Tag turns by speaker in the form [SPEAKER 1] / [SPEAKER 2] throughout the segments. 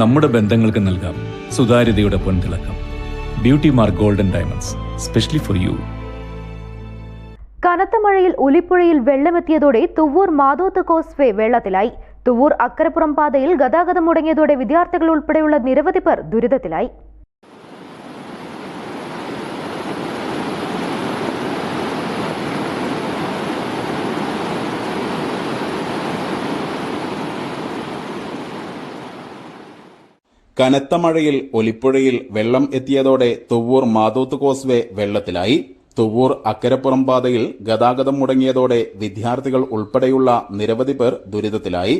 [SPEAKER 1] നമ്മുടെ ബന്ധങ്ങൾക്ക് നൽകാം. സുതാര്യതയുടെ പൊൻതിളക്കം. Beauty mark golden diamonds specially for you
[SPEAKER 2] കനത്ത മഴയിൽ ഒലിപ്പുഴയിൽ വെള്ളമെത്തിയതോടെ തുവ്വൂർ മാതോത്ത് കോസ്വേ വെള്ളത്തിലായി. തുവ്വൂർ അക്കരപ്പുറം പാതയിൽ ഗതാഗതം മുടങ്ങിയതോടെ വിദ്യാർത്ഥികൾ ഉൾപ്പെടെയുള്ള നിരവധി പേർ ദുരിതത്തിലായി.
[SPEAKER 3] കനത്ത മഴയിൽ ഒലിപ്പുഴയിൽ വെള്ളം എത്തിയതോടെ തുവ്വൂർ മാതൂത്ത് കോസ്വേ വെള്ളത്തിലായി. തുവ്വൂർ അക്കരപ്പുറം പാതയിൽ ഗതാഗതം മുടങ്ങിയതോടെ വിദ്യാർത്ഥികൾ ഉൾപ്പെടെയുള്ള നിരവധി പേർ ദുരിതത്തിലായി.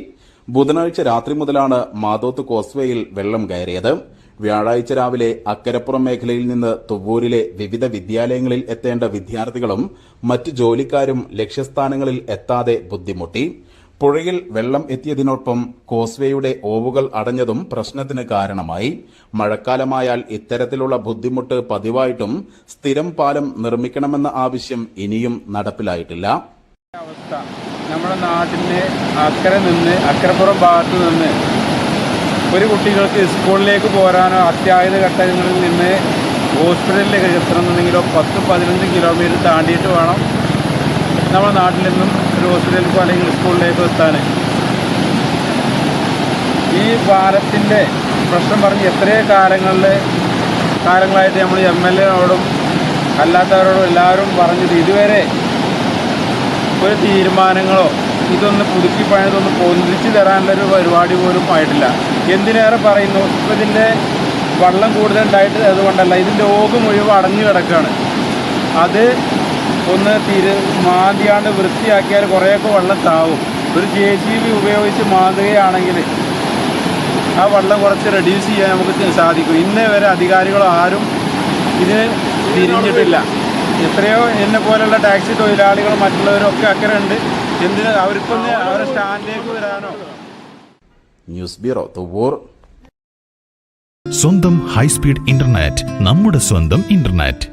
[SPEAKER 3] ബുധനാഴ്ച രാത്രി മുതലാണ് മാതോത്ത് കോസ്വേയിൽ വെള്ളം കയറിയത്. വ്യാഴാഴ്ച രാവിലെ അക്കരപ്പുറം മേഖലയിൽ നിന്ന് തുവ്വൂരിലെ വിവിധ വിദ്യാലയങ്ങളിൽ എത്തേണ്ട വിദ്യാർത്ഥികളും മറ്റ് ജോലിക്കാരും ലക്ഷ്യസ്ഥാനങ്ങളിൽ എത്താതെ ബുദ്ധിമുട്ടി. പുഴയിൽ വെള്ളം എത്തിയതിനൊപ്പം കോസ്വേയുടെ ഓവുകൾ അടഞ്ഞതും പ്രശ്നത്തിന് കാരണമായി. മഴക്കാലമായാൽ ഇത്തരത്തിലുള്ള ബുദ്ധിമുട്ട് പതിവായിട്ടും സ്ഥിരം പാലം നിർമ്മിക്കണമെന്ന ആവശ്യം ഇനിയും നടപ്പിലായിട്ടില്ല.
[SPEAKER 4] അവസ്ഥ. നമ്മുടെ നാട്ടിന്റെ അക്കരെ നിന്ന് അക്കരപ്പുറം ഭാഗത്ത് നിന്ന് ഒരു കുട്ടികൾക്ക് സ്കൂളിലേക്ക് പോരാനോ അത്യാഹിത ഘട്ടങ്ങളിൽ നിന്ന് ഹോസ്പിറ്റലിലേക്ക് എത്തണമെന്നുണ്ടെങ്കിലോ പത്ത് പതിനഞ്ച് കിലോമീറ്റർ താണ്ടിയിട്ട് വേണം. നമ്മുടെ നാട്ടിൽ നിന്നും ഒരു ഹോസ്പിറ്റലിലേക്കോ അല്ലെങ്കിൽ സ്കൂളിലേക്കോ എത്താൻ. ഈ പാലത്തിന്റെ പ്രശ്നം പറഞ്ഞ് എത്രയോ കാലങ്ങളിൽ കാലങ്ങളായിട്ട് നമ്മൾ എം എൽ എയോടും അല്ലാത്തവരോടും എല്ലാവരും പറഞ്ഞത് ഇതുവരെ ഒരു തീരുമാനങ്ങളോ ഇതൊന്ന് പുതുക്കി പണിതൊന്ന് പൊന്തിച്ച് തരാനുള്ളൊരു പരിപാടി പോലും ആയിട്ടില്ല. എന്തിനേറെ പറയുന്നു? ഇതിന്റെ വെള്ളം കൂടുതലുണ്ടായിട്ട് അതുകൊണ്ടല്ല. ഇതിന്റെ ഓഗ് മുഴുവൻ അടഞ്ഞു കിടക്കുകയാണ്. അത് ഒന്ന് തിരു മാന്തിയാണ്ട് വൃത്തിയാക്കിയാൽ കുറേയൊക്കെ വെള്ളം താവും ഒരു ജെ സി ബി ഉപയോഗിച്ച് മാന്തുകയാണെങ്കിൽ ആ വെള്ളം കുറച്ച് റെഡ്യൂസ് ചെയ്യാൻ നമുക്ക് സാധിക്കും. ഇന്നേ വരെ അധികാരികളോ ആരും ഇതിന് തിരിഞ്ഞിട്ടില്ല. എത്രയോ എന്നെ പോലുള്ള ടാക്സി തൊഴിലാളികളും മറ്റുള്ളവരും ഒക്കെ അക്കരെ ഉണ്ട്. എന്തിന് അവർക്കൊന്ന് അവരുടെ സ്റ്റാൻഡിലേക്ക് വരാനോ?
[SPEAKER 3] ന്യൂസ് ബ്യൂറോ തുവൂർ
[SPEAKER 5] സ്വന്തം ഹൈസ്പീഡ് ഇന്റർനെറ്റ് നമ്മുടെ സ്വന്തം ഇന്റർനെറ്റ്.